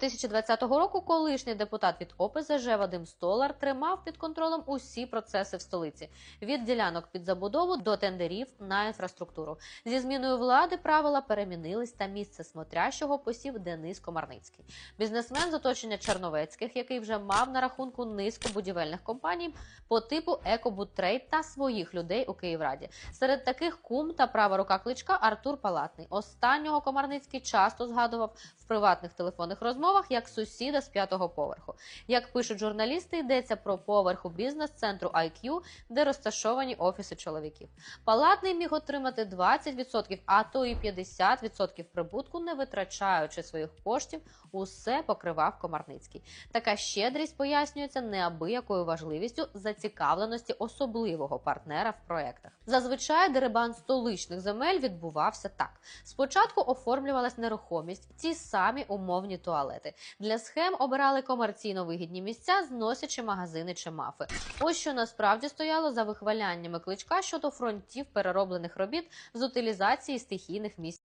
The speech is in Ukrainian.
2020 року колишній депутат від ОПЗЖ Вадим Столар тримав під контролем усі процеси в столиці від ділянок під забудову до тендерів на інфраструктуру. Зі зміною влади правила перемінились та місце смотрящого посів Денис Комарницький. Бізнесмен з оточення Черновецьких, який вже мав на рахунку низку будівельних компаній по типу Екобудтрейд та своїх людей у Київраді. Серед таких кум та права рука кличка Артур Палатний. Останнього Комарницький часто згадував в приватних телефонних розмовах як сусіда з п'ятого поверху. Як пишуть журналісти, йдеться про поверху бізнес-центру IQ, де розташовані офіси чоловіків. Палатний міг отримати 20%, а то і 50% прибутку, не витрачаючи своїх коштів, усе покривав Комарницький. Така щедрість пояснюється неабиякою важливістю зацікавленості особливого партнера в проектах. Зазвичай дерибан столичних земель відбувався так: спочатку оформлювалась нерухомість, ті самі умовні туалети. Для схем обирали комерційно вигідні місця, зносячи магазини чи мафи. Ось що насправді стояло за вихваляннями кличка щодо фронтів перероблених робіт з утилізації стихійних місць.